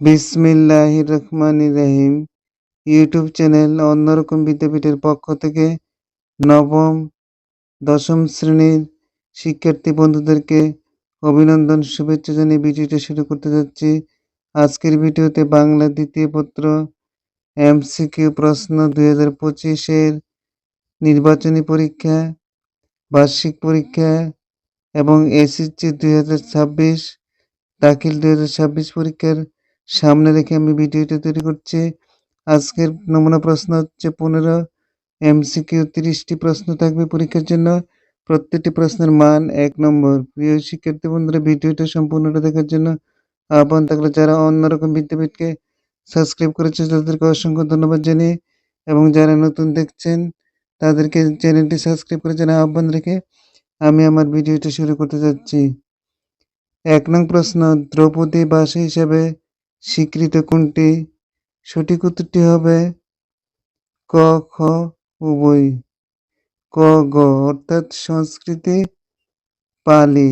বিসমিল্লাহ রহমান রহিম। YouTube channel অন্যরকম বিদ্যাপীঠের পক্ষ থেকে নবম, দশম শ্রেণির শিক্ষার্থী বন্ধুদেরকে অভিনন্দন, শুভেচ্ছা জানিয়ে ভিডিওটা শুরু করতে যাচ্ছি। আজকের ভিডিওতে বাংলা দ্বিতীয় পত্র, এমসিকিউ প্রশ্ন দুই হাজার পঁচিশের নির্বাচনী পরীক্ষা, বার্ষিক পরীক্ষা এবং এসএসসি দুই হাজার ছাব্বিশ, দাখিল দুই হাজার ছাব্বিশ পরীক্ষার সামনে রেখে আমি ভিডিওটা তৈরি করছি। আজকের নমুনা প্রশ্ন হচ্ছে পনেরো। এমসিকিউ তিরিশটি প্রশ্ন থাকবে পরীক্ষার জন্য। প্রত্যেকটি প্রশ্নের মান এক নম্বর। প্রিয় শিক্ষার্থী বন্ধুরা, ভিডিওটা সম্পূর্ণটা দেখার জন্য আহ্বান থাকলে যারা অন্যরকম বিদ্যাপীঠকে সাবস্ক্রাইব করেছে, তাদেরকে অসংখ্য ধন্যবাদ জানিয়ে এবং যারা নতুন দেখছেন, তাদেরকে চ্যানেলটি সাবস্ক্রাইব করে জানা আহ্বান রেখে আমি আমার ভিডিওটা শুরু করতে যাচ্ছি। এক নং প্রশ্ন, দ্রৌপদী ভাষা হিসাবে স্বীকৃত কোনটি? সঠিক উত্তরটি হবে ক, খ উভয় ক, গ অর্থাৎ সংস্কৃতি পালি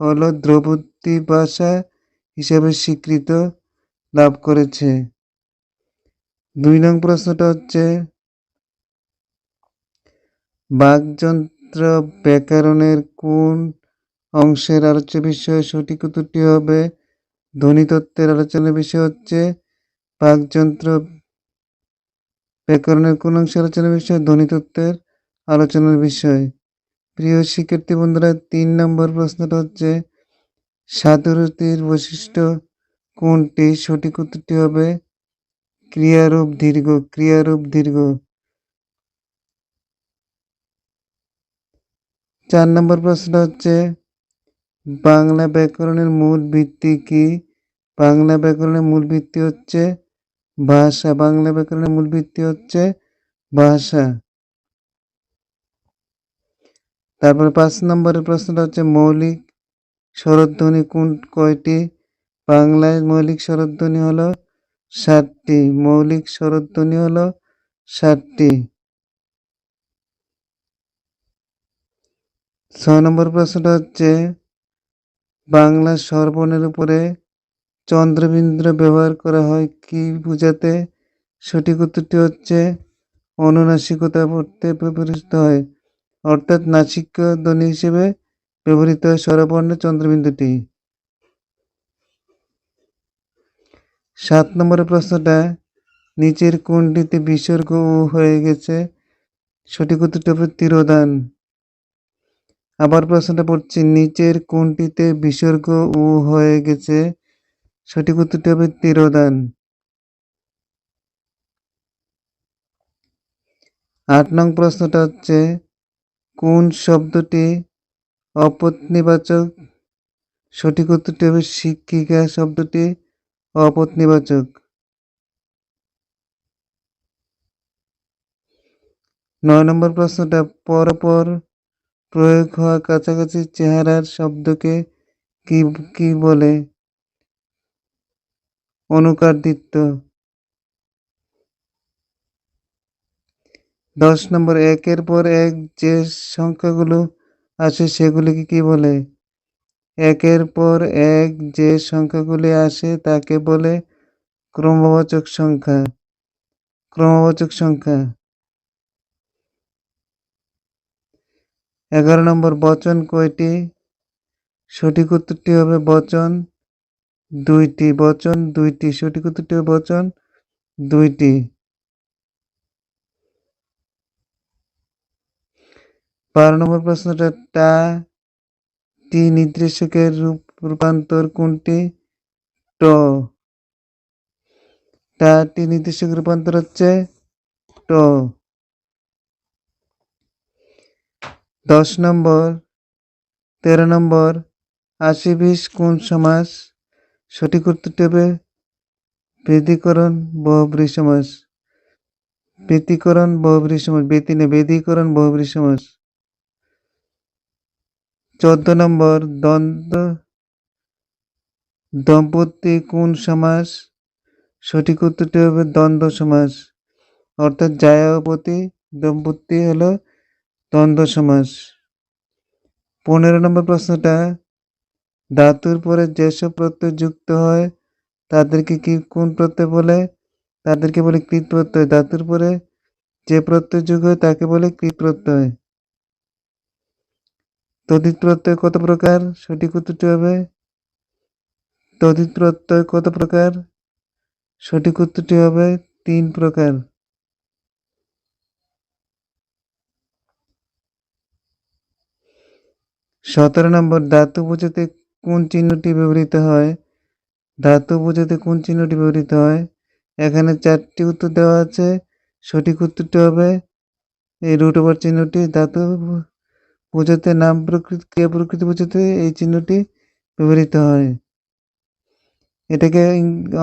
হল দ্রৌপদী ভাষা হিসাবে স্বীকৃত লাভ করেছে। দুই নং প্রশ্নটা হচ্ছে, বাকযন্ত্র ব্যাকরণের কোন অংশের আলোচ্য বিষয় সঠিক উত্তরটি হবে ধ্বনিতত্ত্বের আলোচনার বিষয় হচ্ছে বাকযন্ত্র ব্যাকরণের কোন অংশের আলোচনার বিষয়, ধ্বনিতত্ত্বের আলোচনার বিষয়। প্রিয় শিক্ষার্থী বন্ধুরা, তিন নম্বর প্রশ্নটা হচ্ছে, সাধুরতির বৈশিষ্ট্য কোনটি? সঠিক উত্তরটি হবে ক্রিয়ারূপ দীর্ঘ ক্রিয়ারূপ দীর্ঘ। চার নম্বর প্রশ্ন হচ্ছে, বাংলা ব্যাকরণের মূল ভিত্তি কি? বাংলা ব্যাকরণের মূল ভিত্তি হচ্ছে ভাষা। বাংলা ব্যাকরণের মূল ভিত্তি হচ্ছে ভাষা। তারপরে পাঁচ নম্বরের প্রশ্নটা হচ্ছে মৌলিক স্বরধ্বনি কোন কয়টি? বাংলায় মৌলিক স্বরধ্বনি হলো ষাটটি মৌলিক স্বরধ্বনি হলো ষাটটি ছয় নম্বর প্রশ্নটা হচ্ছে বাংলা স্বরবর্ণের উপরে চন্দ্রবিন্দু ব্যবহার করা হয় কি বোঝাতে? সঠিক উত্তরটি হচ্ছে অনুনাসিকতা পড়তে ব্যবহৃত হয়। অর্থাৎ নাসিক ধ্বনি হিসেবে ব্যবহৃত হয় স্বরবর্ণের চন্দ্রবিন্দুটি। সাত নম্বরের প্রশ্নটা, নিচের কোনটিতে বিসর্গ হয়ে গেছে? সঠিক উত্তরটি হবে তিরোদান আবার প্রশ্নটা পড়ছি, নিচের কোনটিতে বিসর্গ উ হয়ে গেছে? সঠিক উত্তরটি হবে তিরোদান আট নং প্রশ্নটা হচ্ছে, কোন শব্দটি অপত্নিবাচক সঠিক উত্তরটি হবে শিক্ষিকা শব্দটি অপত্নিবাচক নয় নম্বর প্রশ্নটা, পরপর প্রয়োগ হওয়া কাছাকাছি চেহারার শব্দকে কি কি বলে? অনুকারদিত্য। দশ নম্বর, একের পর এক যে সংখ্যাগুলো আসে সেগুলিকে কি বলে? একের পর এক যে সংখ্যাগুলি আসে তাকে বলে ক্রমবাচক সংখ্যা। ক্রমবাচক সংখ্যা। এগারো নম্বর, বচন কয়টি? সঠিক উত্তরটি হবে বচন দুইটি বচন, দুইটি সঠিক উত্তরটি বচন, দুইটি। বারো নম্বর প্রশ্নটা, টা, টি নির্দেশকের রূপ, রূপান্তর কোনটি? ট। টা, টি নির্দেশক রূপান্তর হচ্ছে ট। দশ নম্বর, তেরো নম্বর, আশি বিশ কোন সমাস? সঠিক উত্তরটি হবে বেদীকরণ বহুব্রী সমাস ব্যতিকরণ বহুব্রী সমাস ব্যতি না বেদীকরণ বহুব্রী সমাস চোদ্দ নম্বর, দ্বন্দ্ব। দম্পতি কোন সমাস সঠিক উত্তরটি হবে দ্বন্দ্ব সমাস অর্থাৎ জায়াপতি দম্পতি হলো দ্বন্দ্ব সমাস পনেরো নম্বর প্রশ্নটা ধাতুর পরে যেসব প্রত্যয় যুক্ত হয়, তাদেরকে কি কোন প্রত্যয় বলে? তাদেরকে বলে কৃত প্রত্যয়। ধাতুর পরে যে প্রত্যয় যুগ হয়, তাকে বলে কৃত প্রত্যয়। তদিত প্রত্যয় কত প্রকার? সঠিক উত্তরটি হবে। তদিত প্রত্যয় কত প্রকার? সঠিক উত্তরটি হবে তিন প্রকার। সতেরো নম্বর, ধাতু বোঝাতে কোন চিহ্নটি ব্যবহৃত হয়? ধাতু বোঝাতে কোন চিহ্নটি ব্যবহৃত হয়? এখানে চারটি উত্তর দেওয়া আছে। সঠিক উত্তরটি হবে এই রুট ওভার চিহ্নটি। ধাতু বোঝাতে নাম প্রকৃতি, ক্রিয়া প্রকৃতি বোঝাতে এই চিহ্নটি ব্যবহৃত হয়। এটাকে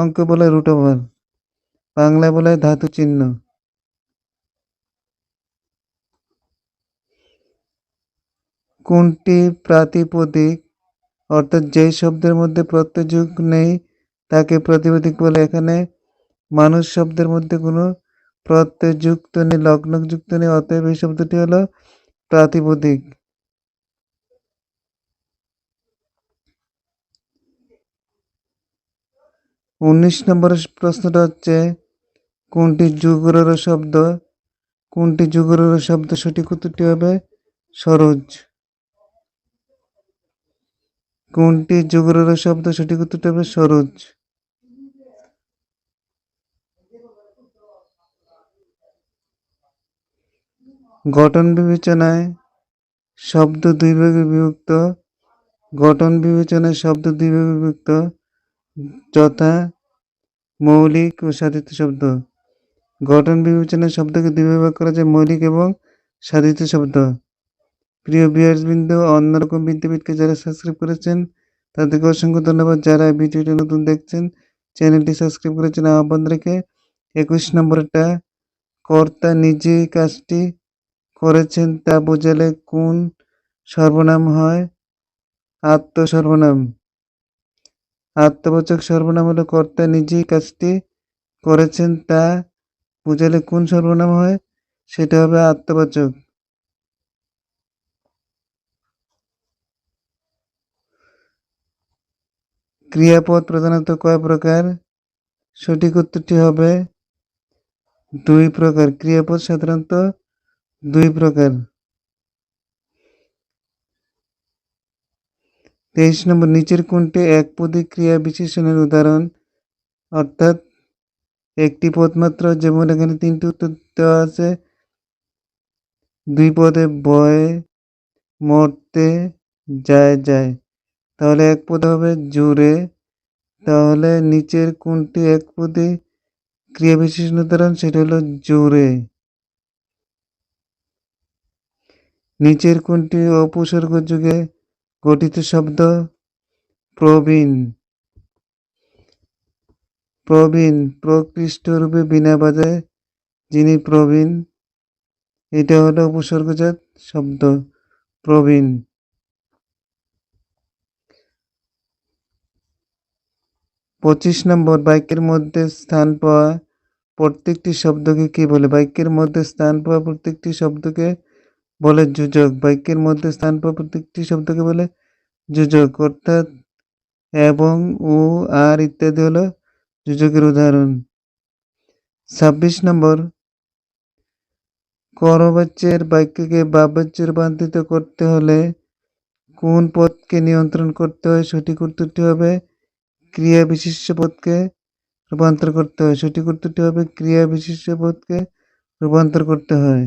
অঙ্ক বলে রুট ওভার বাংলায় বলে ধাতু চিহ্ন। কোনটি প্রাতিপদিক অর্থাৎ যেই শব্দের মধ্যে প্রত্যয়যোগ নেই, তাকে প্রতিপদিক বলে। এখানে মানুষ শব্দের মধ্যে কোনো প্রত্যয়যুক্ত নেই, লগ্নযুক্ত নেই, অতএব এই শব্দটি হলো প্রাতিপদিক উনিশ নম্বরের প্রশ্নটা হচ্ছে, কোনটি যুগর শব্দ? কোনটি যুগর শব্দ সঠিক উত্তরটি হবে সরোজ। কোনটি যুগর শব্দ? সঠিক উত্তরটি হবে সরোজ। গঠন বিবেচনায় শব্দ দুই ভাগে বিভক্ত। গঠন বিবেচনায় শব্দ দুই ভাগে বিভক্ত। যথা মৌলিক ও সাধিত শব্দ। গঠন বিবেচনায় শব্দকে দুই ভাগ করা যায় মৌলিক এবং সাধিত শব্দ। প্রিয় বিহারবৃন্দ অন্যরকম বিদ্যাপীঠকে যারা সাবস্ক্রাইব করেছেন, তাদেরকে অসংখ্য ধন্যবাদ। যারা ভিডিওটি নতুন দেখছেন, চ্যানেলটি সাবস্ক্রাইব করেছেন আহ্বান রেখে একুশ নম্বরটা, কর্তা নিজেই কাজটি করেছেন তা বোঝালে কোন সর্বনাম হয়? আত্মসর্বনাম। আত্মবাচক সর্বনাম হলো কর্তা নিজেই কাজটি করেছেন তা বোঝালে কোন সর্বনাম হয়? সেটা হবে আত্মবাচক। ক্রিয়াপদ প্রধানত কয় প্রকার? সঠিক উত্তরটি হবে দুই প্রকার। ক্রিয়াপদ সাধারণত দুই প্রকার। তেইশ নম্বর, নিচের কোনটি এক পদী ক্রিয়া বিশেষণের উদাহরণ? অর্থাৎ একটি পদ মাত্র, যেমন এখানে তিনটি উত্তর দেওয়া আছে। দুই পদে বয়ে, মরতে, যায় যায়। তাহলে এক পদে হবে জুড়ে তাহলে নিচের কোনটি এক পদে ক্রিয়া বিশেষণ উদাহরণ, সেটা হলো জোরে। নিচের কোনটি অপসর্গ যুগে গঠিত শব্দ প্রবীণ। প্রবীণ, প্রকৃষ্ট রূপে বিনা বাজায় যিনি প্রবীণ, এটা হলো উপসর্গজাত শব্দ প্রবীণ। পঁচিশ নম্বর বাক্যের মধ্যে স্থান পাওয়া প্রত্যেকটি শব্দকে কি বলে? বাক্যের মধ্যে স্থান পাওয়া প্রত্যেকটি শব্দকে বলে যোজক। বাক্যের মধ্যে স্থান পাওয়া প্রত্যেকটি শব্দকে বলে যোজক। অর্থাৎ এবং, ও, আর ইত্যাদি হলো যোজকের উদাহরণ। ছাব্বিশ নম্বর, করবাচ্যের বাক্যকে বাবাচ্যে রূপান্তরিত করতে হলে কোন পথকে নিয়ন্ত্রণ করতে হয়? সঠিক উত্তরটি হবে ক্রিয়া বিশিষ্ট পদকে রূপান্তর করতে হয়। সঠিক উত্তরটি হবে ক্রিয়া বিশিষ্ট পদকে রূপান্তর করতে হয়।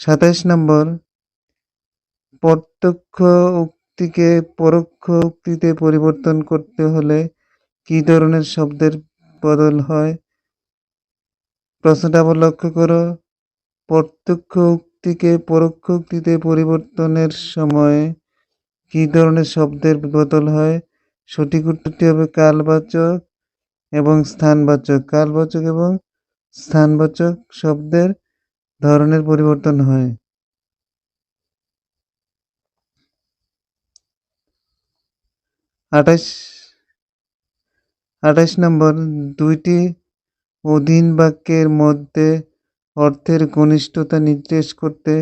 সাতাইশ নম্বর, প্রত্যক্ষ উক্তিকে পরোক্ষ উক্তিতে পরিবর্তন করতে হলে কি ধরনের শব্দের বদল হয়? প্রশ্নটা আবার লক্ষ্য করো। প্রত্যক্ষ উক্তিকে পরোক্ষ উক্তিতে পরিবর্তনের সময় কি ধরনের শব্দের বদল হয়? সঠিক উত্তরটি হবে কালবাচক এবং স্থানবাচক। কালবাচক এবং স্থানবাচক শব্দের ধরনের পরিবর্তন হয়। আঠাশ আঠাশ নম্বর, দুইটি অধীন বাক্যের মধ্যে অর্থের ঘনিষ্ঠতা নির্দেশ করতে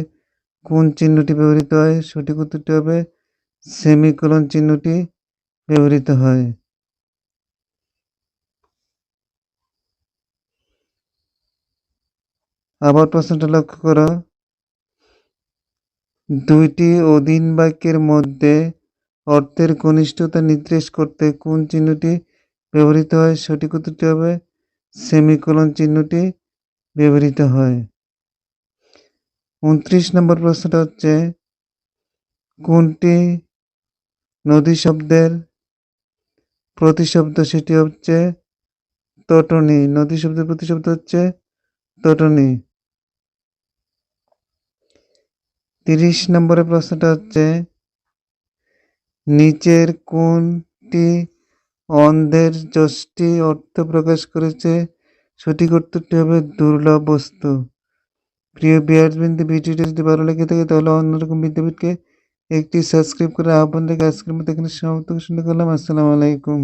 কোন চিহ্নটি ব্যবহৃত হয়? সঠিক উত্তরটি হবে সেমিকোলন চিহ্নটি। ব্যবহৃত হয়। আবার প্রশ্নটা লক্ষ্য করো। দুইটি অধীন বাক্যের মধ্যে অর্থের ঘনিষ্ঠতা নির্দেশ করতে কোন চিহ্নটি ব্যবহৃত হয় সঠিক উত্তরটি হবে সেমিকোলন চিহ্নটি ব্যবহৃত হয়। উনত্রিশ নম্বর প্রশ্নটা হচ্ছে, কোনটি নদী শব্দের প্রতিশব্দ সেটি হচ্ছে তটনি। নদী শব্দের প্রতিশব্দ হচ্ছে তটনি। তিরিশ নম্বরের প্রশ্নটা হচ্ছে, নিচের কোনটি অন্ধের যষ্টি অর্থ প্রকাশ করেছে? সঠিক উত্তরটি হবে দুর্লভ বস্তু। প্রিয় বিহারবিন্দু ভিডিওটি যদি ভালো লেগে থাকে, তাহলে অন্যরকম বিদ্যাপীঠকে একটি সাবস্ক্রাইব করে আপনাদের আজকের মতো এখানে সমাপ্ত করলাম আসসালামু আলাইকুম।